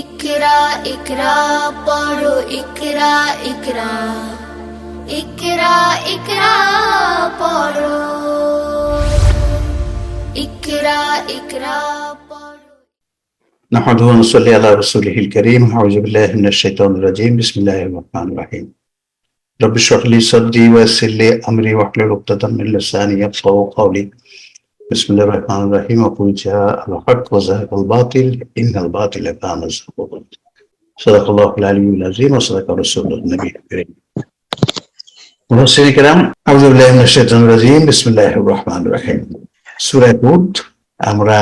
ইকরা ইকরা পড়ো ইকরা ইকরা ইকরা ইকরা পড়ো ইকরা ইকরা পড়ো نحمده ونصلي على رسوله الكريم أعوذ بالله من الشيطان الرجيم بسم الله الرحمن الرحيم رب اشرح لي صدري ويسر لي أمري واحلل عقدة من لساني يفقهوا قولي بسم الله الرحمن الرحيم وقل جاء الحق وزهق الباطل إن الباطل كان زهوقا صدق الله العلي العظيم وصدق رسوله النبي الكريم محسن الكرام أعوذ بالله من الشيطان الرجيم بسم الله الرحمن الرحيم سورة هود আমরা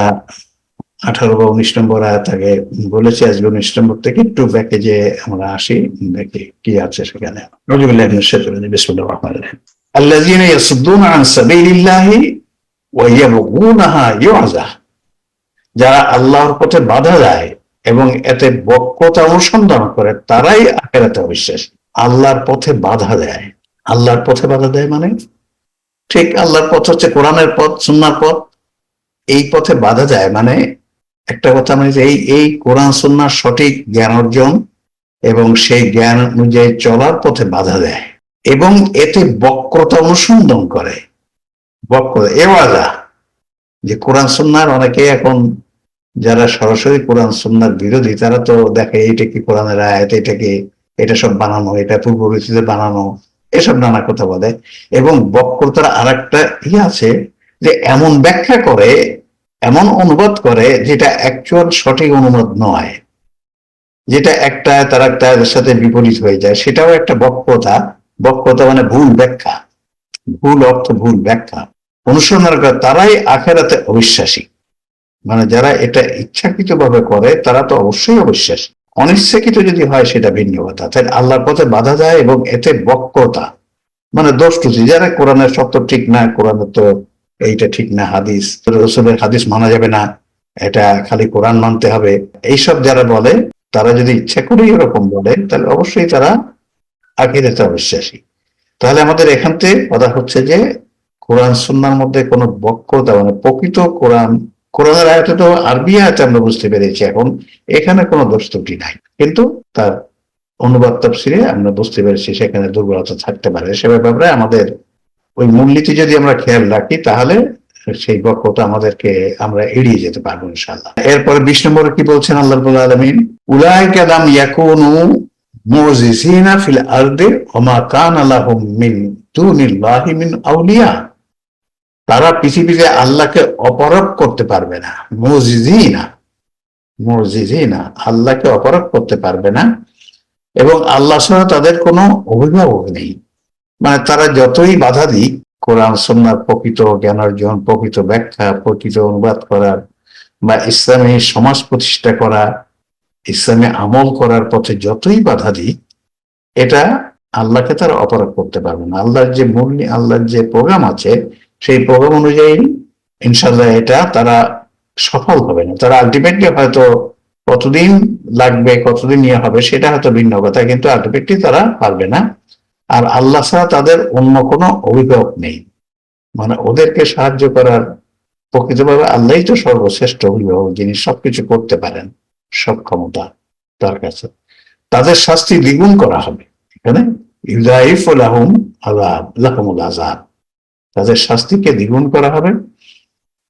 আঠারো বা উনিশ নম্বর আয়াত আগে বলেছি আজকে উনিশ নম্বর থেকে একটু ব্যাকে যে আমরা আসি দেখি কি আছে সেখানে নজিবুল্লাহ ইবনে শাইতানির রাজিম, বিসমিল্লাহির রহমানির রহিম আল্লাযীনা ইয়াসুদ্দুনা আন সাবিলিল্লাহি ওয়া ইয়াবগুনাহা ইউআজা যারা আল্লাহর পথে বাধা দেয় এবং এতে বক্রতা অনুসন্ধান করে, তারাই আখেরাতে অবিশ্বাসী। আল্লাহর পথে বাধা দেয়। আল্লাহর পথে বাধা দেয় মানে? ঠিক আল্লাহর পথ হচ্ছে কোরআনের পথ, সুন্নার পথ। এই পথে বাধা দেয় মানে? একটা কথা মানে এই এই কোরআন, সুন্নার সঠিক জ্ঞান অর্জন এবং সেই জ্ঞান অনুযায়ী চলার পথে বাধা দেয় এবং এতে বক্রতা অনুসন্ধান করে। বক্রতা এওয়াজা যে কোরআন সুন্নার অনেকে এখন যারা সরাসরি কোরআন সুন্নার বিরোধী, তারা তো দেখে এটা কি কোরআনের আয়াত, এটা কি, এটা সব বানানো, এটা পূর্ববর্তীতে বানানো, এসব নানা কথা বলে। এবং বক্রতার আর একটা ইয়ে আছে যে এমন ব্যাখ্যা করে, এমন অনুবাদ করে যেটা অ্যাকচুয়াল সঠিক অনুবাদ নয়। যেটা একটা তার একটা সাথে বিপরীত হয়ে যায়। সেটাও একটা বক্রতা। বক্রতা মানে ভুল ব্যাখ্যা। ভুল অর্থ ভুল ব্যাখ্যা। অনুসন্ধান করে তারাই আখেরাতে অবিশ্বাসী। মানে যারা এটা ইচ্ছাকৃত ভাবে করে, তারা তো অবশ্যই অবিশ্বাসী। অনিচ্ছাকৃত যদি হয়, সেটা ভিন্ন কথা। তাই আল্লাহর পথে বাধা দেয় এবং এতে বক্রতা মানে দোষ ত্রুটি যারা কোরআনের সত্য ঠিক না, কোরআনের তো এইটা ঠিক না, হাদিস। রসুলের হাদিস মানা যাবে না। এটা খালি কোরআন মানতে হবে। এইসব যারা বলে, তারা যদি ইচ্ছা করেই এরকম বলে, তাহলে অবশ্যই তারা আকিরাতে অবিশ্বাসী। তাহলে আমাদের এখান থেকে কথা হচ্ছে যে কোরআন সুন্নার মধ্যে কোনো বক্রতা মানে প্রকৃত কোরআন, কোরআনের আয়তে তো আরবি আয়তে আমরা বুঝতে পেরেছি এখন, এখানে কোনো দোষ ত্রুটি নাই। কিন্তু তার অনুবাদ তফসিরে আমরা বুঝতে পেরেছি সেখানে দুর্বলতা থাকতে পারে। সে ব্যাপারে আমাদের ওই মূলনীতি যদি আমরা খেয়াল রাখি, তাহলে সেই বক্রতা আমাদেরকে আমরা এড়িয়ে যেতে পারব ইনশাল্লাহ এরপরে বিশ নম্বরে কি বলছেন আল্লাহ আলমিন? উলাইকা লাম ইয়াকুনু মুজিজিনা ফিল আরদে ওমা কান আলাহুম মিন দুনিল্লাহি মিন আউলিয়া। তারা পৃথিবীতে আল্লাহকে অপরক করতে পারবে না। মুজিজিনা। মুজিজিনা। আল্লাহকে অপরক করতে পারবে না। এবং আল্লাহ ছাড়া তাদের কোনো অভিভাবক নেই। মানে তারা যতই বাধা দিক, কোরআন সন্ন্যার প্রকৃত জ্ঞান অর্জন, প্রকৃত ব্যাখ্যা, প্রকৃত অনুবাদ করার, বা ইসলামী সমাজ প্রতিষ্ঠা করা, ইসলামে আমল করার পথে যতই বাধা দিক, এটা আল্লাহকে তারা অপরাধ করতে পারবে না। আল্লাহর যে মূল, আল্লাহর যে প্রোগ্রাম আছে সেই প্রোগ্রাম অনুযায়ী ইনশাল্লাহ এটা তারা সফল হবে না। তারা আলটিমেটলি হয়তো কতদিন লাগবে, কতদিন ইয়ে হবে সেটা হয়তো ভিন্ন কথা, কিন্তু আলটিমেটলি তারা পারবে না। আর আল্লাহ ছাড়া তাদের অন্য কোনো অভিভাবক নেই। মানে ওদেরকে সাহায্য করার প্রকৃতভাবে আল্লাহই তো সর্বশ্রেষ্ঠ অভিভাবক, যিনি সবকিছু করতে পারেন, সব ক্ষমতা তার কাছে। তাদের শাস্তি দ্বিগুণ করা হবে। এখানে ইউদাইফুল আহম আজাব লাহমুল আজাব তাদের শাস্তিকে দ্বিগুণ করা হবে।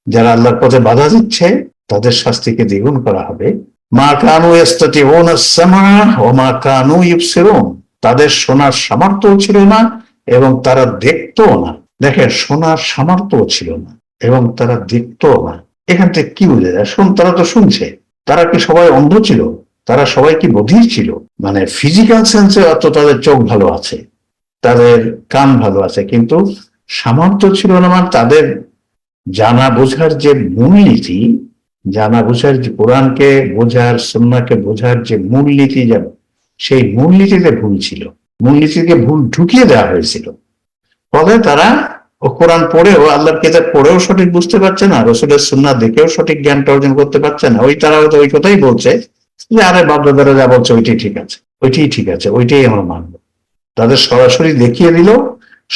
যারা আল্লাহর পথে বাধা দিচ্ছে, তাদের শাস্তিকে দ্বিগুণ করা হবে। মা কানু ইয়াস্তাতিউন আস-সামা ওয়া মা কানু ইউবসিরুন। তাদের শোনার সামর্থ্য ছিল না এবং তারা দেখতও না। দেখেন শোনার সামর্থ্য ছিল না এবং তারা দেখতও না। এখান থেকে কি বুঝে যায়? শুন তারা তো শুনছে। তারা কি সবাই অন্ধ ছিল? তারা সবাই কি বধির ছিল? মানে ফিজিক্যাল সেন্সে অত তাদের চোখ ভালো আছে, তাদের কান ভালো আছে, কিন্তু সামর্থ্য ছিল না মানে তাদের জানা বোঝার যে মূলনীতি, জানা বোঝার যে কোরআনকে বোঝার সন্নাকে বোঝার যে মূলনীতি যা সেই মূলনীতিতে ভুল ছিল। মূলনীতিকে ভুল ঢুকিয়ে দেওয়া হয়েছিল। ফলে তারা কোরআন পড়েও, আল্লাহর কিতাব পড়েও সঠিক বুঝতে পারছে না, রসুলের সুন্না দেখেও সঠিক জ্ঞানটা অর্জন করতে পারছে না। ওই তারা হয়তো ওই কথাই বলছে যে, আরে বাপদাদারা যা বলছে, ওইটাই ঠিক আছে, ওইটাই ঠিক আছে, ওইটাই আমরা মানবো। তাদের সরাসরি দেখিয়ে দিল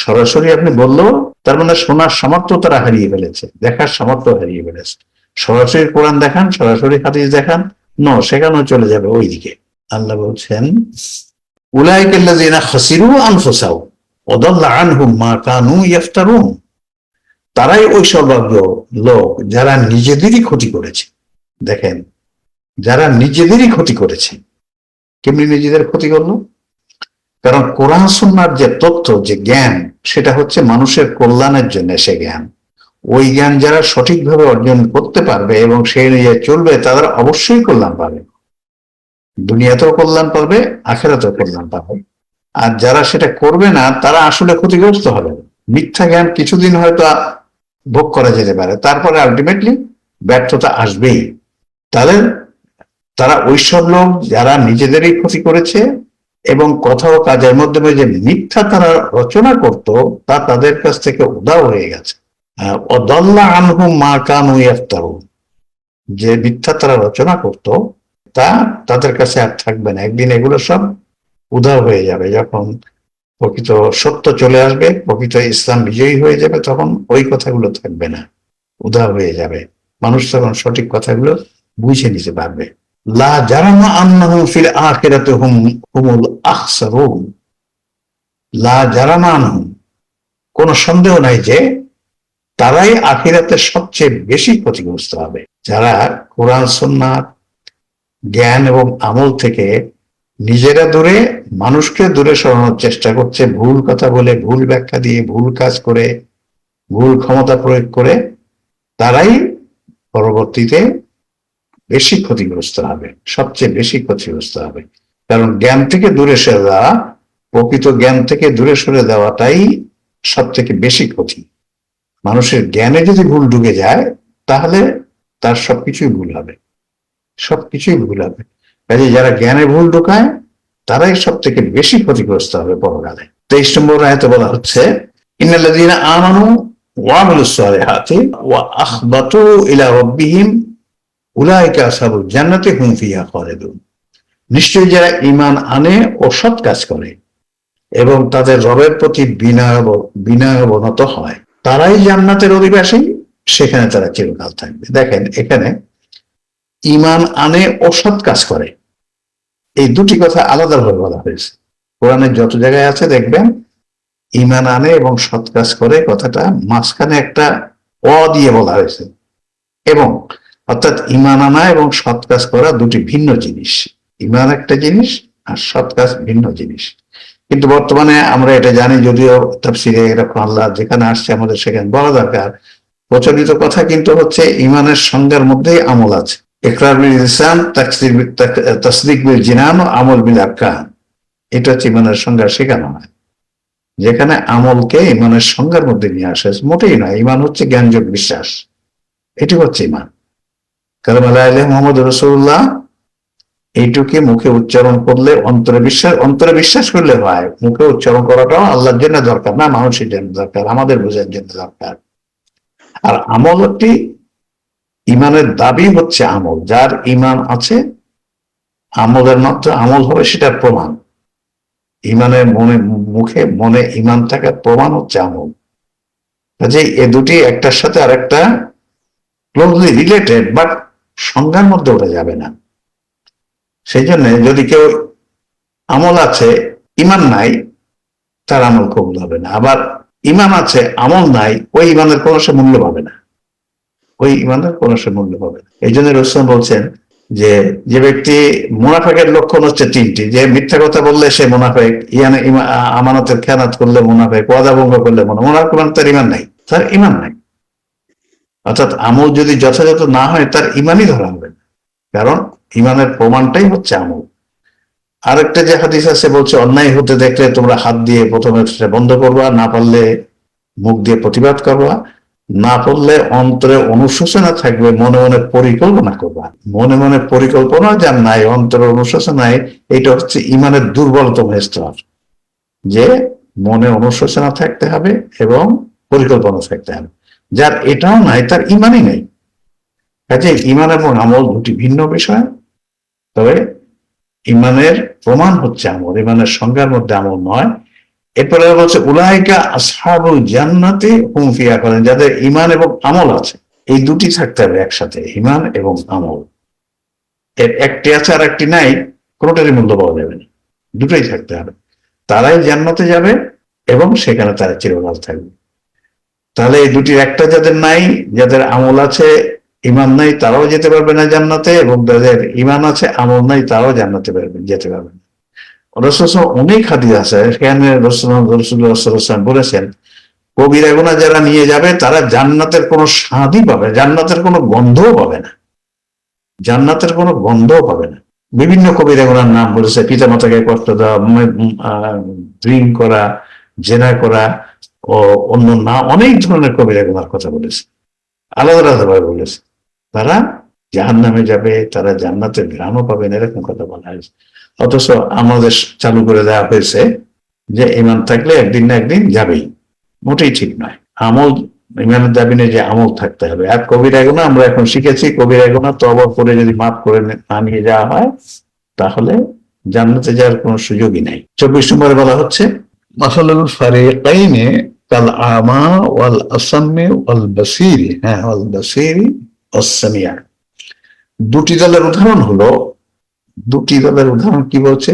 সরাসরি আপনি বলল, তার মানে শোনার সামর্থ্য তারা হারিয়ে ফেলেছে, দেখার সামর্থ্য হারিয়ে ফেলেছে। সরাসরি কোরআন দেখান, সরাসরি হাদিস দেখান, ন, সেখানেও চলে যাবে ওইদিকে। আল্লাহ বলছেন মা কানু তারাই ওই সৌভাগ্য লোক যারা নিজেদেরই ক্ষতি করেছে। দেখেন, যারা নিজেদেরই ক্ষতি করেছে, কেমনি নিজেদের ক্ষতি করল? কারণ কোরআন সুন্নার যে তথ্য, যে জ্ঞান, সেটা হচ্ছে মানুষের কল্যাণের জন্য সে জ্ঞান। ওই জ্ঞান যারা সঠিকভাবে অর্জন করতে পারবে এবং সেই অনুযায়ী চলবে, তারা অবশ্যই কল্যাণ পাবে। দুনিয়াতেও কল্যাণ পাবে, আখেরাতেও কল্যাণ পাবে। আর যারা সেটা করবে না, তারা আসলে ক্ষতিগ্রস্ত হবে। মিথ্যা জ্ঞান কিছুদিন হয়তো ভোগ করা যেতে পারে, তারপরে আলটিমেটলি ব্যর্থতা আসবেই। তাদের, তারা ওইসব লোক যারা নিজেদেরই ক্ষতি করেছে এবং কথা ও কাজের মাধ্যমে যে মিথ্যা তারা রচনা করত, তা তাদের কাছ থেকে উদাও হয়ে গেছে। অদল্লা আনহু মা যে মিথ্যা তারা রচনা করত, তা তাদের কাছে আর থাকবে না। একদিন এগুলো সব উধাও হয়ে যাবে। যখন প্রকৃত সত্য চলে আসবে, প্রকৃত ইসলাম বিজয়ী হয়ে যাবে, তখন ওই কথাগুলো থাকবে না। উধাও হয়ে যাবে। মানুষ তখন সঠিক কথাগুলো বুঝে নিতে পারবে। লা হুম, হুমুল লা কোনো সন্দেহ নাই যে তারাই আখিরাতে সবচেয়ে বেশি ক্ষতিগ্রস্ত হবে। যারা কোরআন সুন্নাহ জ্ঞান এবং আমল থেকে নিজেরা দূরে, মানুষকে দূরে সরানোর চেষ্টা করছে, ভুল কথা বলে, ভুল ব্যাখ্যা দিয়ে, ভুল কাজ করে, ভুল ক্ষমতা প্রয়োগ করে, তারাই পরবর্তীতে বেশি ক্ষতিগ্রস্ত হবে, সবচেয়ে বেশি ক্ষতিগ্রস্ত হবে। কারণ জ্ঞান থেকে দূরে সরে যাওয়া, প্রকৃত জ্ঞান থেকে দূরে সরে দেওয়াটাই সব থেকে বেশি ক্ষতি। মানুষের জ্ঞানে যদি ভুল ঢুকে যায়, তাহলে তার সবকিছুই ভুল হবে। সবকিছুই ভুল হবে। কাজে যারা জ্ঞানে ভুল ঢোকায়, তারাই সব থেকে বেশি ক্ষতিগ্রস্ত হবে পরকালে। তেইশ নম্বর আয়তে বলা হচ্ছে, ইন্নাল্লাযীনা আমানু ওয়া আমিলুস সালিহাতি ওয়া আখবাতু ইলা রাব্বিহিম উলাইকা আসহাবুল জান্নাতি হুম ফিহা খালিদুন। নিশ্চয়ই যারা ঈমান আনে ও সৎ কাজ করে এবং তাদের রবের প্রতি বিনয় বিনয় হয়, তারাই জান্নাতের অধিবাসী, সেখানে তারা চিরকাল থাকবে। দেখেন, এখানে ইমান আনে ও সৎ কাজ করে। এই দুটি কথা আলাদাভাবে বলা হয়েছে। কোরআনের যত জায়গায় আছে দেখবেন ইমান আনে এবং সৎ কাজ করে কথাটা মাঝখানে একটা অ দিয়ে বলা হয়েছে। এবং অর্থাৎ ইমান আনা এবং সৎ কাজ করা দুটি ভিন্ন জিনিস। ইমান একটা জিনিস আর সৎ কাজ ভিন্ন জিনিস। কিন্তু বর্তমানে আমরা এটা জানি যদিও তাফসিরে এরকম আল্লাহ যেখানে আসছে আমাদের সেখানে বলা দরকার। প্রচলিত কথা কিন্তু হচ্ছে ইমানের সংজ্ঞার মধ্যেই আমল আছে। ইকরার বিল ইনসান তাসদিক বিল জিনান আমল বিল আরকান। এটা হচ্ছে ইমানের সংজ্ঞা শেখানো হয়। যেখানে আমলকে ইমানের সংজ্ঞার মধ্যে নিয়ে আসে মোটেই নয়। ইমান হচ্ছে জ্ঞানযোগ বিশ্বাস। এটি হচ্ছে ইমান। আল্লাহ মোহাম্মদ রসুল্লাহ এইটুকে মুখে উচ্চারণ করলে অন্তরে বিশ্বাস অন্তরে বিশ্বাস করলে হয়। মুখে উচ্চারণ করাটাও আল্লাহর জন্য দরকার, না মানুষের জন্য দরকার, আমাদের বোঝার জন্য দরকার। আর একটি ইমানের দাবি হচ্ছে আমল, যার ইমান আছে, আমলের মাত্র আমল হবে সেটার প্রমাণ। ইমানের মনে, মুখে মনে ইমান থাকার প্রমাণ হচ্ছে আমল। কাজে এ দুটি একটার সাথে আরেকটা ক্লোজলি রিলেটেড বাট সংজ্ঞার মধ্যে ওটা যাবে না। সেই জন্য যদি কেউ আমল আছে ইমান নাই, তার আমল কবুল হবে না। আবার ইমান আছে, আমল নাই, ওই ইমানের কোনো সে মূল্য পাবে না। ওই ইমানের কোনো সে মূল্য পাবে না। এই জন্য রসুন বলছেন যে যে ব্যক্তি মুনাফেকের লক্ষণ হচ্ছে তিনটি। যে মিথ্যা কথা বললে সে মুনাফেক, ইয়ানে আমানতের খেয়ানাত করলে মুনাফেক, ওয়াদা ভঙ্গ করলে মুনা মুনাফেক মানে তার ইমান নাই, তার ইমান নাই। অর্থাৎ আমল যদি যথাযথ না হয়, তার ইমানই ধরা হবে না। কারণ ইমানের প্রমাণটাই হচ্ছে আমল। আরেকটা যে হাদিস আছে, বলছে, অন্যায় হতে দেখলে তোমরা হাত দিয়ে প্রথমে সেটা বন্ধ করবা, না পারলে মুখ দিয়ে প্রতিবাদ করবা, না পারলে অন্তরে অনুশোচনা থাকবে, মনে মনে পরিকল্পনা করবা। মনে মনে পরিকল্পনা যার নাই, অন্তরে অনুশোচনায় এটা হচ্ছে ইমানের দুর্বলতম স্তর। যে মনে অনুশোচনা থাকতে হবে এবং পরিকল্পনা থাকতে হবে। যার এটাও নাই, তার ইমানই নেই। কাজে ইমান এবং আমল দুটি ভিন্ন বিষয়। তবে ইমানের প্রমাণ হচ্ছে আমল, ইমানের সংজ্ঞার মধ্যে আমল নয়। এরপরে বলছে, উলাইকা আসহাবুল জান্নাতে হুম ফিয়া করেন, যাদের ইমান এবং আমল আছে, এই দুটি থাকতে হবে একসাথে, ইমান এবং আমল। এর একটি আছে আর একটি নাই, কোনোটারই মূল্য পাওয়া যাবে না। দুটোই থাকতে হবে। তারাই জান্নাতে যাবে এবং সেখানে তারা চিরকাল থাকবে। তাহলে এই দুটির একটা যাদের নাই, যাদের আমল আছে ইমান নাই, তারাও যেতে পারবে না জান্নাতে, এবং যাদের ইমান আছে, আমল নাই, তারাও জান্নাতে পারবে যেতে পারবে না। অনেক হাদিস আছে, সেখানে রসুল রসুল বলেছেন, কবিরা গুণা যারা নিয়ে যাবে, তারা জান্নাতের কোনো স্বাদই পাবে জান্নাতের কোনো গন্ধও পাবে না। জান্নাতের কোনো গন্ধও পাবে না। বিভিন্ন কবিরা গুণার নাম বলেছে পিতা মাতাকে কষ্ট দেওয়া ড্রিঙ্ক করা, জেনা করা ও অন্য না, অনেক ধরনের কবিরা গুণার কথা বলেছে। আলাদা আলাদা ভাবে বলেছে। তারা জাহান নামে যাবে, তারা জান্নাতের গ্রামও পাবেন এরকম কথা বলা হয়েছে। অথচ আমাদের চালু করে দেওয়া হয়েছে যে ইমান থাকলে একদিন না একদিন যাবেই। মোটেই ঠিক নয়। আমল ইমানের দাবি নেই যে আমল থাকতে হবে। আর কবির এগোনা আমরা এখন শিখেছি, কবির এগোনা তবা করে যদি মাফ করে না নিয়ে যাওয়া হয়, তাহলে জান্নাতে যাওয়ার কোনো সুযোগই নাই। চব্বিশ নম্বরে বলা হচ্ছে, মাসালুল ফারিকাইনে কাল আমা ওয়াল আসাম্মি ওয়াল বাসিরি হ্যাঁ ওয়াল বাসিরি অসামিয়া দুটি দলের উদাহরণ হলো, দুটি দলের উদাহরণ কি বলছে?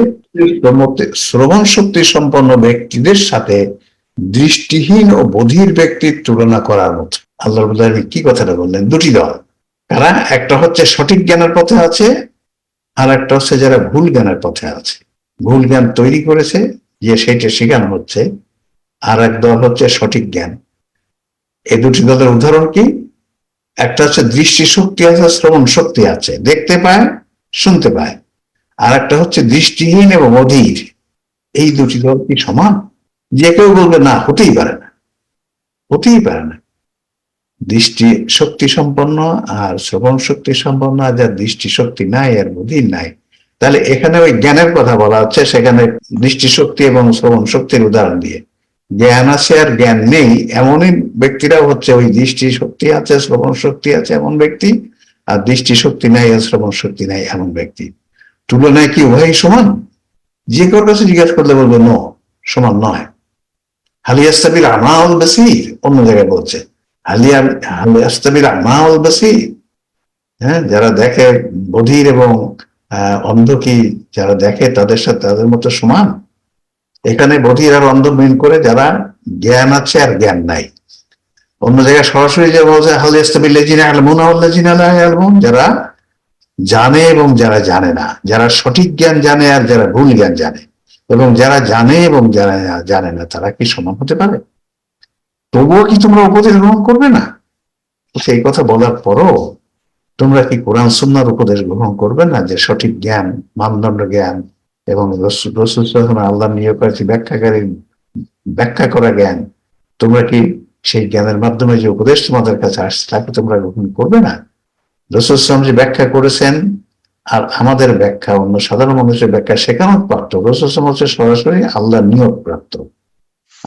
শ্রবণ শক্তি সম্পন্ন ব্যক্তিদের সাথে দৃষ্টিহীন ও বধির ব্যক্তির তুলনা করার মতো। আল্লাহ কি কথাটা বললেন? দুটি দল। কারা? একটা হচ্ছে সঠিক জ্ঞানের পথে আছে আর একটা হচ্ছে যারা ভুল জ্ঞানের পথে আছে। ভুল জ্ঞান তৈরি করেছে, যে সেইটা শেখানো হচ্ছে আর এক দল হচ্ছে সঠিক জ্ঞান। এই দুটি দলের উদাহরণ কি? একটা হচ্ছে দৃষ্টি শক্তি আছে শ্রবণ শক্তি আছে। দেখতে পায়, শুনতে পায়। আর একটা হচ্ছে দৃষ্টিহীন এবং অধীর। এই দুটি দল কি সমান? যে কেউ বলবে, না, হতেই পারে না। হতেই পারে না। দৃষ্টি শক্তি সম্পন্ন আর শ্রবণ শক্তি সম্পন্ন, আর যার দৃষ্টি শক্তি নাই, আর বুদ্ধির নাই, তাহলে এখানে ওই জ্ঞানের কথা বলা হচ্ছে, সেখানে দৃষ্টি শক্তি এবং শ্রবণ শক্তির উদাহরণ দিয়ে। জ্ঞান আছে আর জ্ঞান নেই, এমনই ব্যক্তিরাও হচ্ছে, ওই দৃষ্টি শক্তি আছে শ্রবণ শক্তি আছে এমন ব্যক্তি, আর দৃষ্টি শক্তি নাই আর শ্রবণ শক্তি নাই এমন ব্যক্তি। তুলনায় কি উভয়ই সমান? যে কারোর কাছে জিজ্ঞাসা করলে বলব, ন, সমান নয়। হালিয়াস্তাবির আমাল বাসির, অন্য জায়গায় বলছে হালিয়া হালিয়াস্তাবির আমাল বাসির। হ্যাঁ যারা দেখে বধির এবং অন্ধ কি যারা দেখে তাদের সাথে তাদের মতো সমান? এখানে বধির আর অন্ধ মিন করে যারা জ্ঞান আছে আর জ্ঞান নাই। অন্য জায়গায় সরাসরি যে বলছে হালিয়াস্তাবিল লেজিনা আলমুন আল্লাজিনা আলমুন যারা জানে এবং যারা জানে না, যারা সঠিক জ্ঞান জানে আর যারা ভুল জ্ঞান জানে। এবং যারা জানে এবং যারা জানে না, তারা কি সমান হতে পারে? তবুও কি তোমরা উপদেশ গ্রহণ করবে না? সেই কথা বলার পরও তোমরা কি কোরআন, সুন্নার উপদেশ গ্রহণ করবে না যে সঠিক জ্ঞান, মানদণ্ড জ্ঞান এবং আল্লাহ নিয়োগ করেছে ব্যাখ্যাকারী ব্যাখ্যা করা জ্ঞান, তোমরা কি সেই জ্ঞানের মাধ্যমে যে উপদেশ তোমাদের কাছে আসছে তাকে তোমরা গ্রহণ করবে না? রসুল যে ব্যাখ্যা করেছেন আর আমাদের ব্যাখ্যা, অন্য সাধারণ মানুষের ব্যাখ্যা শেখানো প্রাপ্ত রসুল হচ্ছে সরাসরি আল্লাহ নিয়োগ প্রাপ্ত।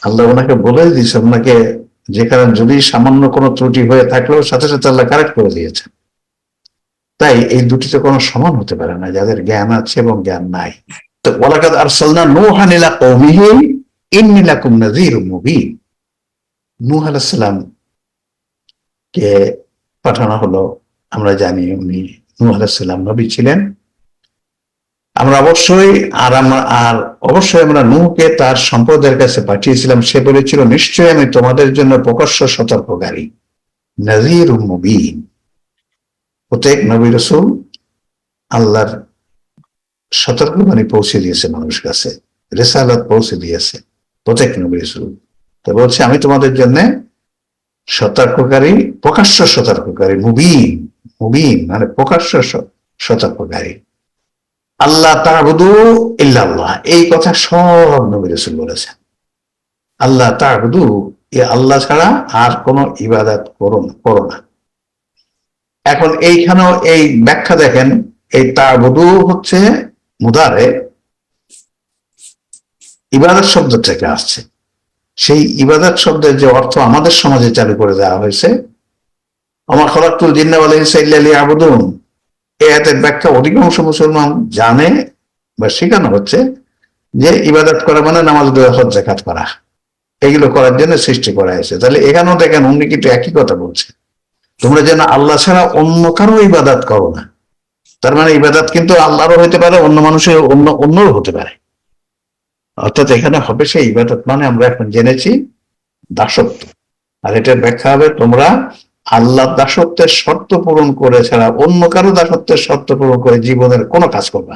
আল্লাহ ওনাকে বলে দিয়েছে ওনাকে যে কারণ যদি সামান্য কোনো ত্রুটি হয়ে থাকলেও সাথে সাথে আল্লাহ কারেক্ট করে দিয়েছেন। তাই এই দুটিতে কোনো সমান হতে পারে না, যাদের জ্ঞান আছে এবং জ্ঞান নাই। আরসালনা নূহ কে পাঠানো হলো, আমরা জানি উনি নূহ আলাইহিস নবী ছিলেন। আমরা অবশ্যই আর আমরা আর অবশ্যই আমরা নূহকে তার সম্প্রদায়ের কাছে পাঠিয়েছিলাম। সে বলেছিল, নিশ্চয়ই আমি তোমাদের জন্য প্রকাশ্য সতর্ককারী। নাজির মুবিন। প্রত্যেক নবী রসুল আল্লাহর সতর্কবাণী পৌঁছে দিয়েছে মানুষ কাছে, রেসালাত পৌঁছে দিয়েছে, প্রত্যেক নবী রসুল। তো বলছে, আমি তোমাদের জন্য সতর্ককারী, প্রকাশ্য সতর্ককারী, মুবিন মুবিন মানে প্রকাশ্য সতর্ককারী। আল্লাহ তাবুদু ইল্লাল্লাহ। এই কথা সব নবী রসুল বলেছেন। আল্লাহ তাবুদু, এ আল্লাহ ছাড়া আর কোনো ইবাদত করো না করো না। এখন এইখানেও এই ব্যাখ্যা দেখেন, এই তাবুদু হচ্ছে মুদারে ইবাদত শব্দ থেকে আসছে। সেই ইবাদত শব্দের যে অর্থ আমাদের সমাজে চালু করে দেওয়া হয়েছে, আমার খলাকুল জিন্নাওয়াল ইসাইল্লি আবুদুন এই আয়াতের ব্যাখ্যা অধিকাংশ মুসলমান জানে বা শেখানো হচ্ছে যে ইবাদত করা মানে নামাজ হজ জাকাত করা। এগুলো করার জন্য সৃষ্টি করা হয়েছে। তাহলে এখানেও দেখেন, উনি কিন্তু একই কথা বলছে। তোমরা যেন আল্লাহ ছাড়া অন্য কারও ইবাদত করো না। তার মানে ইবাদত কিন্তু আল্লাহরও হতে পারে, অন্য মানুষের অন্য অন্যও হতে পারে। অর্থাৎ এখানে হবে সেই ইবাদত মানে আমরা এখন জেনেছি দাসত্ব। আর এটার ব্যাখ্যা হবে তোমরা আল্লাহ দাসত্বের শর্ত পূরণ করে ছাড়া অন্য কারও দাসত্বের শর্ত পূরণ করে জীবনের কোনো কাজ করবে।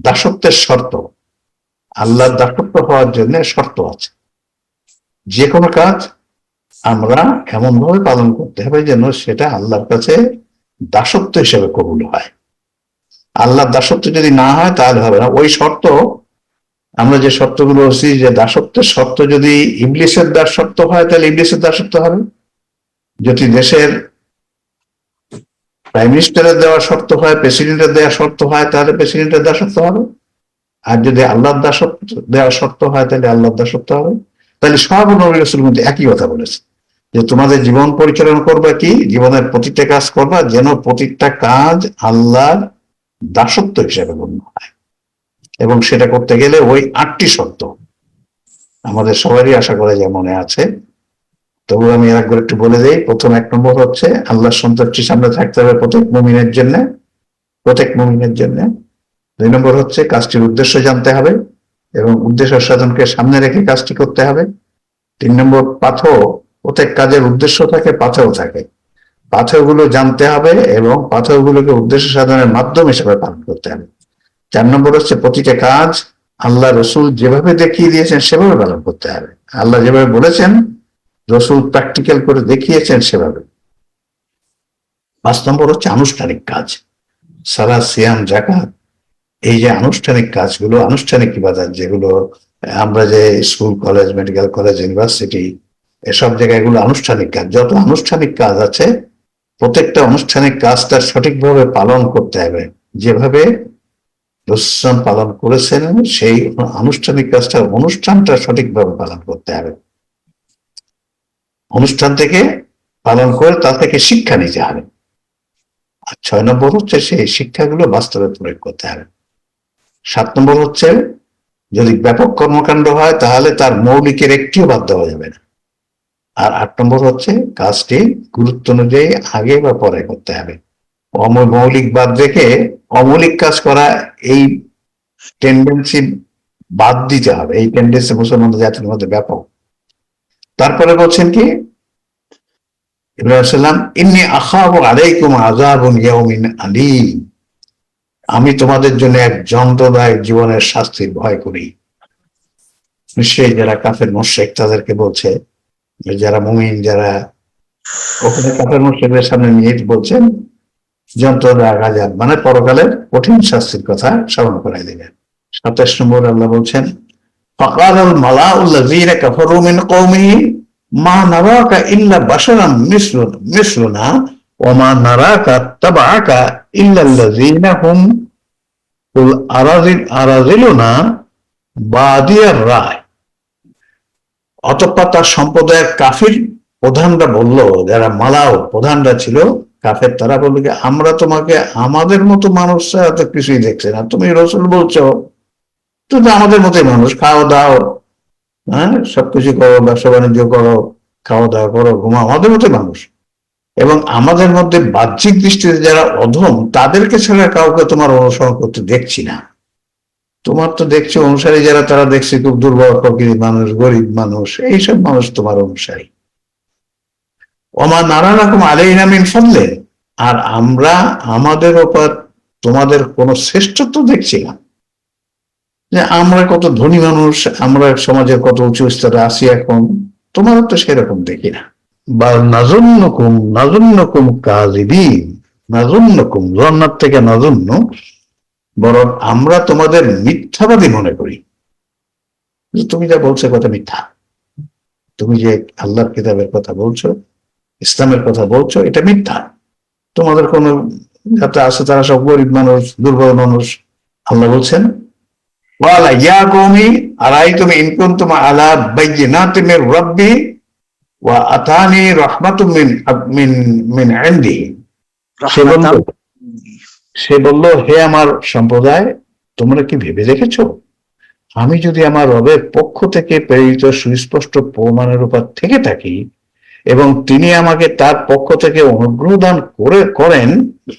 দাসত্বের শর্ত, আল্লাহর দাসত্ব হওয়ার জন্য শর্ত আছে। যে কোনো কাজ আমরা এমন ভাবে পালন করতে হবে যেন সেটা আল্লাহর কাছে দাসত্ব হিসেবে কবুল হয়। আল্লাহর দাসত্ব যদি না হয়, তাহলে হবে না। ওই শর্ত, আমরা যে শর্তগুলো বলছি যে দাসত্বের শর্ত যদি ইংলিশের দাসত্ব হয়, তাহলে ইংলিশের দাসত্ব হবে। যদি দেশের প্রাইম মিনিস্টারের দেওয়া শর্ত হয় প্রেসিডেন্টের দেওয়া শর্ত হয়, তাহলে প্রেসিডেন্টের দাসত্ব হবে। আর যদি আল্লাহর দাসত্ব দেওয়া শর্ত হয়, তাহলে আল্লাহর দাসত্ব হবে। তাহলে সব নবী রসুল মধ্যে একই কথা বলেছে যে তোমাদের জীবন পরিচালনা করবা কি? জীবনের প্রতিটা কাজ করবা যেন প্রতিটা কাজ আল্লাহর দাসত্ব হিসেবে গণ্য হয়। এবং সেটা করতে গেলে ওই আটটি শর্ত আমাদের সবারই আশা করা যায় মনে আছে। তবু আমি একবার একটু বলে দিই, প্রথম এক নম্বর হচ্ছে আল্লাহর সন্তুষ্টি সামনে থাকতে হবে প্রত্যেক মুমিনের জন্য। প্রত্যেক মুমিনের জন্য। দুই নম্বর হচ্ছে কাজটির উদ্দেশ্য জানতে হবে এবং উদ্দেশ্য সাধনকে সামনে রেখে কাজটি করতে হবে। তিন নম্বর পাথর প্রত্যেক কাজের উদ্দেশ্য থাকে পাথরও থাকে। পাথরগুলো জানতে হবে এবং পাথরগুলোকে উদ্দেশ্য সাধনের মাধ্যম হিসেবে পালন করতে হবে। চার নম্বর হচ্ছে প্রতিটা কাজ আল্লাহ রসুল যেভাবে দেখিয়ে দিয়েছেন সেভাবে পালন করতে হবে। আল্লাহ যেভাবে বলেছেন, রসুল প্র্যাকটিক্যাল করে দেখিয়েছেন সেভাবে। পাঁচ নম্বর হচ্ছে আনুষ্ঠানিক কাজ। সারা সিয়াম জাকাত এই যে আনুষ্ঠানিক কাজগুলো, আনুষ্ঠানিক ইবাদত যেগুলো আমরা যে school, college, medical college, university এসব জায়গায় এগুলো আনুষ্ঠানিক কাজ। যত আনুষ্ঠানিক কাজ আছে, প্রত্যেকটা আনুষ্ঠানিক কাজটা সঠিকভাবে পালন করতে হবে। যেভাবে পালন করেছেন, সেই আনুষ্ঠানিক কাজটা, অনুষ্ঠানটা সঠিকভাবে পালন করতে হবে। অনুষ্ঠান থেকে পালন করে তা থেকে শিক্ষা নিতে হবে। আর ছয় নম্বর হচ্ছে, সেই শিক্ষাগুলো বাস্তবে প্রয়োগ করতে হবে। সাত নম্বর হচ্ছে, যদি ব্যাপক কর্মকাণ্ড হয়, তাহলে তার মৌলিকের একটিও বাদ দেওয়া যাবে না। আর আট নম্বর হচ্ছে কাজটি গুরুত্ব অনুযায়ী আগে বা পরে করতে হবে। মৌলিক বাদ রেখে অমৌলিক কাজ করা, এই টেন্ডেন্সি বাদ দিতে হবে। এই টেন্ডেন্সি মুসলমান জাতির মধ্যে ব্যাপক। তারপরে বলছেন কি, ইব্রাহিম ইন্নি আখাবু আলাইকুম আযাবুন ইয়াউমিন আলীম। আমি তোমাদের জন্য এক যন্ত্রদায়ক জীবনের শাস্তির ভয় করি। নিশ্চয়ই যারা কাফের মোশেক তাদেরকে বলছে যারা মুমিন যারা ওখানে কাফের মোশেকদের সামনে নিয়ে বলছেন যন্ত্রদায়ক আজাব মানে পরকালের কঠিন শাস্তির কথা স্মরণ করাই দিলেন সাতাশ নম্বর আল্লাহ বলছেন فقال الملأ الذين كفروا من قومه ما نراك إلا بشرا مثل مثلنا وما نراك اتبعك إلا الذين هم قل أراذل أراذلنا بادي الرأي অতঃপর তার সম্প্রদায়ের কাফির প্রধানরা বলল, যারা মালাও প্রধানরা ছিল, কাফের তারা বলল কি, আমরা তোমাকে আমাদের মতো মানুষরা এত কিছুই দেখছে না। তুমি রসুল বলছো। তুমি আমাদের মতোই মানুষ। খাও, দাও। হ্যাঁ সবকিছু করো, ব্যবসা বাণিজ্য করো, খাওয়া দাওয়া করো, ঘুমাও। আমাদের মতোই মানুষ। এবং আমাদের মধ্যে বাহ্যিক দৃষ্টিতে যারা অধম, তাদেরকে ছাড়া কাউকে তোমার অনুসরণ করতে দেখছি না। তোমার তো দেখছি অনুসারী যারা, তারা দেখছি খুব দুর্বল প্রকৃতি মানুষ, গরিব মানুষ, এইসব মানুষ তোমার অনুসারী। ওমা নানা রকম আলাই নামিন ফলে আর আমরা, আমাদের ওপর তোমাদের কোনো শ্রেষ্ঠত্ব দেখছি না। যে আমরা কত ধনী মানুষ, আমরা সমাজের কত উঁচু স্তরে আছি এখন তোমার তো সেরকম দেখি না। বা নাজুন্নকুম নাজুন্নকুম কাজিবিন নাজুন্নকুম জন্নার থেকে নাজুন্ন। বরং আমরা তোমাদের মিথ্যাবাদী মনে করি। তুমি যা বলছো কথা মিথ্যা। তুমি যে আল্লাহর কিতাবের কথা বলছো ইসলামের কথা বলছো এটা মিথ্যা। তোমাদের কোনো যাতে আছে তারা সব গরিব মানুষ দুর্বল মানুষ আল্লাহ বলছেন ওয়ালা ইয়া কওমি আরাইতুম ইন কুনতুম আলা বায়্যিনাতিন মির রাব্বি ওয়া আতানি রাহমাতুম মিন মিন মিন ইনদি সে বলল, হে আমার সম্প্রদায়, তোমরা কি ভেবে দেখেছ? আমি যদি আমার রবের পক্ষ থেকে প্রেরিত সুস্পষ্ট প্রমাণের উপর থেকে থাকি এবং তিনি আমাকে তার পক্ষ থেকে অনুগ্রহ দান করে, করেন,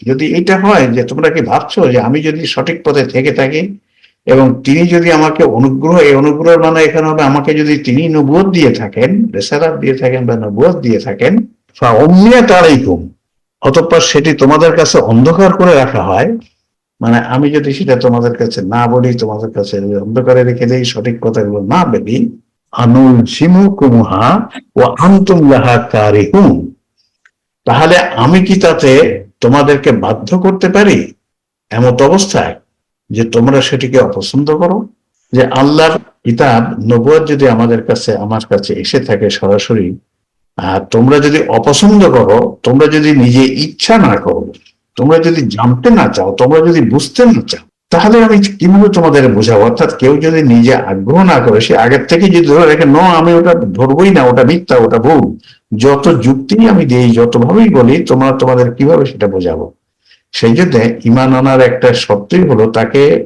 যদি এটা হয় যে তোমরা কি ভাবছ যে আমি যদি সঠিক পথে থেকে থাকি এবং তিনি যদি আমাকে অনুগ্রহ, এই অনুগ্রহ মানে এখানে হবে আমাকে যদি তিনি নবুয়ত দিয়ে থাকেন রেসারাত দিয়ে থাকেন বা নবুয়ত দিয়ে থাকেন তারাই তারাইকুম অতঃপর সেটি তোমাদের কাছে অন্ধকার করে রাখা হয়। মানে আমি যদি সেটা তোমাদের কাছে না বলি, তোমাদের কাছে অন্ধকারে রেখে দেই, সঠিক কথাগুলো না বলি কুমুহা ও তাহলে আমি কি তাতে তোমাদেরকে বাধ্য করতে পারি? এমত অবস্থায় যে তোমরা সেটিকে অপছন্দ করো, যে আল্লাহর কিতাব নবুয়াদ যদি আমাদের কাছে, আমার কাছে এসে থাকে সরাসরি তোমরা যদি অপছন্দ করো, তোমরা যদি নিজে ইচ্ছা না করো, তোমরা যদি জানতে না চাও, তোমরা যদি বুঝতে না চাও, তাহলে আমি কীভাবে তোমাদের বোঝাবো? অর্থাৎ কেউ যদি নিজে আগ্রহ না করে, সে আগের থেকে যদি ধরে রেখে, ন, আমি ওটা ধরবই না, ওটা মিথ্যা, ওটা ভুল। যত যুক্তি আমি দিই যত ভাবেই বলি, তোমরা তোমাদের কীভাবে সেটা বোঝাবো? সেই জন্য ইমান আনার একটা শর্তই হলো তাকে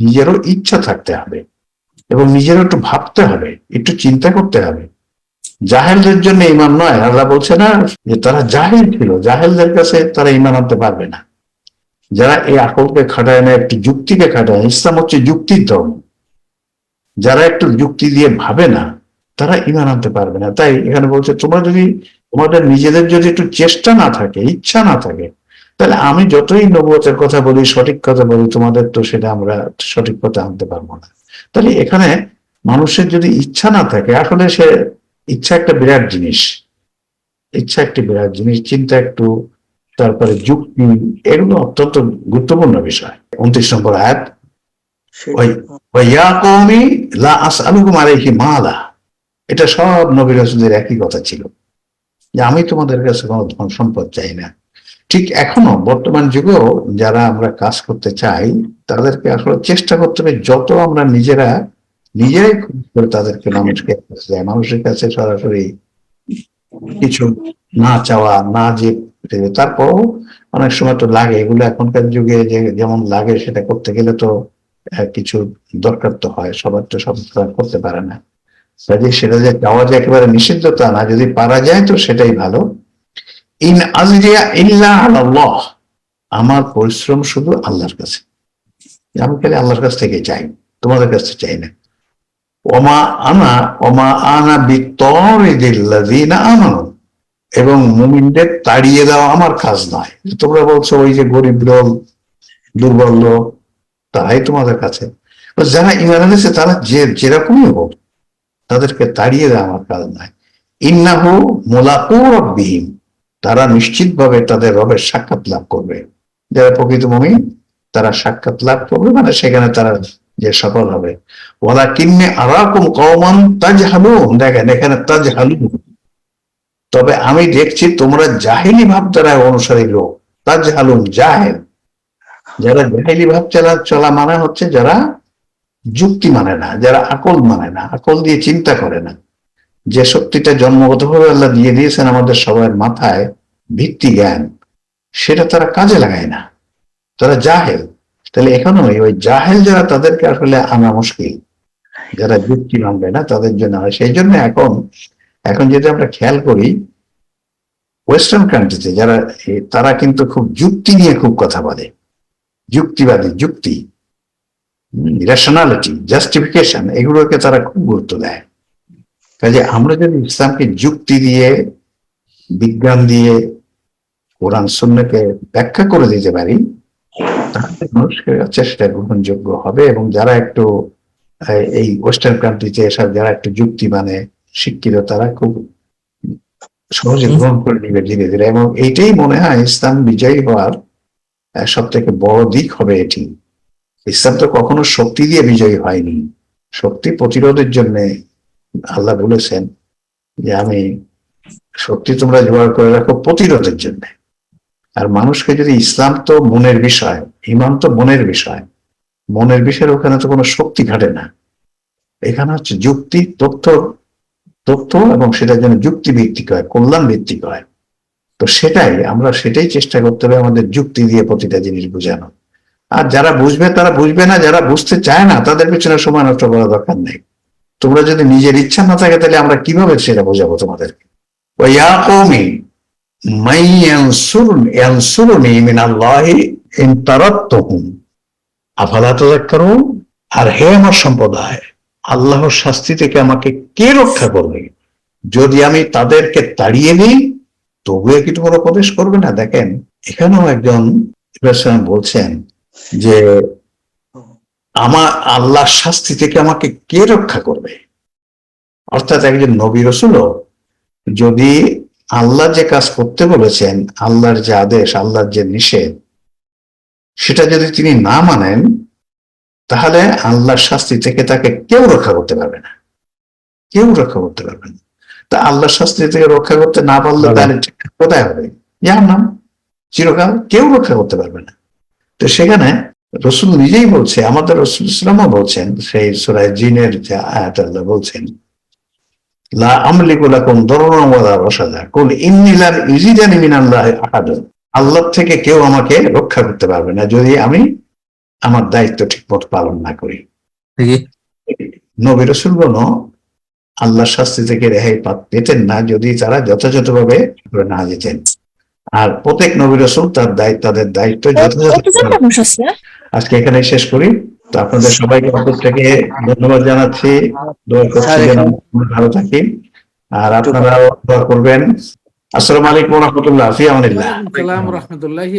নিজেরও ইচ্ছা থাকতে হবে এবং নিজেরও একটু ভাবতে হবে, একটু চিন্তা করতে হবে। জাহেলদের জন্য ইমান নয়, আল্লাহ বলছে না যে তারা জাহেল ছিল, জাহেলদের কাছে তারা ইমান আনতে পারবে না। যারা এই আকলকে খাটায় না, একটু যুক্তিকে খাটায়, ইসলাম হচ্ছে যুক্তির ধর্ম। যারা একটু যুক্তি দিয়ে ভাবে না, তারা ইমান আনতে পারবে না। তাই এখানে বলছে, তোমরা যদি, তোমাদের নিজেদের যদি একটু চেষ্টা না থাকে, ইচ্ছা না থাকে, তাহলে আমি যতই নবুয়তের কথা বলি, সঠিক কথা বলি, তোমাদের তো সেটা আমরা সঠিক পথে আনতে পারব না। তাহলে এখানে মানুষের যদি ইচ্ছা না থাকে, আসলে সে ইচ্ছা একটা বিরাট জিনিস। ইচ্ছা একটি বিরাট জিনিস চিন্তা একটু তারপরে যুক্তি এগুলো অত্যন্ত গুরুত্বপূর্ণ বিষয়। উনত্রিশ নম্বর আয়াত এটা সব নবী রাসূলদের একই কথা ছিল। যে আমি তোমাদের কাছে কোনো ধন সম্পদ চাই না। ঠিক এখনও বর্তমান যুগেও যারা আমরা কাজ করতে চাই তাদেরকে আসলে চেষ্টা করতে হবে যত আমরা নিজেরা নিজেরাই করে তাদেরকে মানুষকে যায় মানুষের কাছে সরাসরি কিছু না চাওয়া, না যে তারপরও অনেক সময় তো লাগে, এগুলো এখনকার যুগে যে যেমন লাগে সেটা করতে গেলে তো কিছু দরকার তো হয়। সবার তো সব করতে পারে না। কাজে সেটা যে চাওয়া যে একেবারে নিষিদ্ধ তা না, যদি পারা যায় তো সেটাই ভালো। ইন আজরিয়া ইল্লা আল্লাহ আমার পরিশ্রম শুধু আল্লাহর কাছে। আমি খালি আল্লাহর কাছ থেকে চাই, তোমাদের কাছ চাই না। ওমা আনা ওমা আনা বিতরিদিল্লাযিনা আমানু। এবং মুমিনদের তাড়িয়ে দেওয়া আমার কাজ নয়। তোমরা বলছো, ওই যে গরিব লোক, দুর্বল লোক, তারাই তোমাদের কাছে। যারা ইমান এনেছে, তারা যে, যেরকমই হোক, তাদেরকে তাড়িয়ে দেওয়া আমার কাজ নয়। ইন্নাহু মোলাকু রব্বিহিম। তারা নিশ্চিতভাবে তাদের রবের সাক্ষাৎ লাভ করবে। যারা প্রকৃত মুমিন, তারা সাক্ষাৎ লাভ করবে। মানে সেখানে তারা যে সফল হবে। ওলা কিন্নে আরাকুম কওমান তাজহালুন। দেখেন, এখানে তাজহালুন। তবে আমি দেখছি তোমরা জাহিলি ভাব দ্বারা অনুসারী লোক। তাজহালুন, জাহেল। যারা জাহিলি ভাব চলা চলা মানে হচ্ছে যারা যুক্তি মানে না, যারা আকল মানে না, আকল দিয়ে চিন্তা করে না। যে শক্তিটা জন্মগতভাবে আল্লাহ দিয়ে দিয়েছেন আমাদের সবার মাথায় ভিত্তি জ্ঞান, সেটা তারা কাজে লাগায় না। তারা জাহেল। তাহলে এখনও ওই জাহেল যারা, তাদেরকে আসলে আনা মুশকিল। যারা যুক্তি মানবে না, তাদের জন্য। হয় সেই জন্য এখন এখন যদি আমরা খেয়াল করি ওয়েস্টার্ন কান্ট্রিতে যারা তারা কিন্তু খুব যুক্তি নিয়ে খুব কথা বলে। যুক্তিবাদী যুক্তি। রেশনালিটি জাস্টিফিকেশন এগুলোকে তারা খুব গুরুত্ব দেয়। কাজে আমরা যদি ইসলামকে যুক্তি দিয়ে, বিজ্ঞান দিয়ে, কোরআন শূন্যকে ব্যাখ্যা করে দিতে পারি সেটা গ্রহণযোগ্য হবে এবং যারা একটু এই ওয়েস্টার্ন কান্ট্রিতে এসব যারা একটু যুক্তি মানে শিক্ষিত তারা খুব সহজে গ্রহণ করে নিবে ধীরে ধীরে এবং এইটাই মনে হয় ইসলাম বিজয়ী হওয়ার সব থেকে বড় দিক হবে এটি। ইসলাম তো কখনো শক্তি দিয়ে বিজয়ী হয়নি। শক্তি প্রতিরোধের জন্য আল্লাহ বলেছেন যে আমি শক্তি তোমরা জোগাড় করে রাখো প্রতিরোধের জন্য। আর মানুষকে যদি ইসলাম তো মনের বিষয়, ইমান তো মনের বিষয়, মনের বিষয়ের ওখানে তো কোনো শক্তি ঘাটে না। এখানে হচ্ছে যুক্তি, তথ্য তথ্য এবং সেটার জন্য যুক্তি ভিত্তিক হয় কল্যাণ ভিত্তিক হয়। তো সেটাই, আমরা সেটাই চেষ্টা করতে হবে আমাদের যুক্তি দিয়ে প্রতিটা জিনিস বোঝানো। আর যারা বুঝবে, তারা বুঝবে না, যারা বুঝতে চায় না, তাদের পিছনে সময় নষ্ট করা দরকার নেই। তোমরা যদি নিজের ইচ্ছা না থাকে, তাহলে আমরা কীভাবে সেটা বোঝাবো তোমাদেরকে? ওই ইয়া কৌমি আর হে আমার সম্প্রদায় আল্লাহর শাস্তি থেকে আমাকে কে রক্ষা করবে যদি আমি তাদেরকে তাড়িয়ে দিই তবুও কি তোমার উপদেশ করবে না দেখেন এখানেও একজন বলছেন যে আমার আল্লাহর শাস্তি থেকে আমাকে কে রক্ষা করবে অর্থাৎ একজন নবী রসুলও যদি আল্লাহ যে কাজ করতে বলেছেন আল্লাহর যে আদেশ আল্লাহর যে নিষেধ সেটা যদি তিনি না মানেন তাহলে আল্লাহর শাস্তি থেকে তাকে কেউ রক্ষা করতে পারবে না। কেউ রক্ষা করতে পারবে না। তা আল্লাহর শাস্তি থেকে রক্ষা করতে না পারলে তাহলে কোথায় হবে? যার নাম চিরকাল কেউ রক্ষা করতে পারবে না। তো সেখানে রসুল নিজেই বলছে আমাদের রসুল ইসলামও বলছেন সেই সুরায় জিনের যে আয়াত আল্লাহ বলছেন লা আমলিকু লাকুম দররন ওয়ালা রশাদা কুল ইন্নী লা ইজিদানি মিনাল্লাহি আহাদুন আল্লাহ থেকে কেউ আমাকে রক্ষা করতে পারবে না যদি আমি আমার দায়িত্ব ঠিকমতো পালন না করি নবী রসুলগণ আল্লাহর শাস্তি থেকে রেহাই পা- পেতেন না যদি তারা যথাযথভাবে করে না যেতেন আর প্রত্যেক নবী রসুল তার দায়িত্ব তাদের দায়িত্ব যথাযথ আজকে এখানে শেষ করি তো আপনাদের সবাইকে থেকে ধন্যবাদ জানাচ্ছি। দোয়া করছি যেন ভালো থাকি। আর আপনারাও দোয়া করবেন। আসসালামু আলাইকুম রহমতুল্লাহ ফি আমানিল্লাহ সালাম রহমতুল্লাহি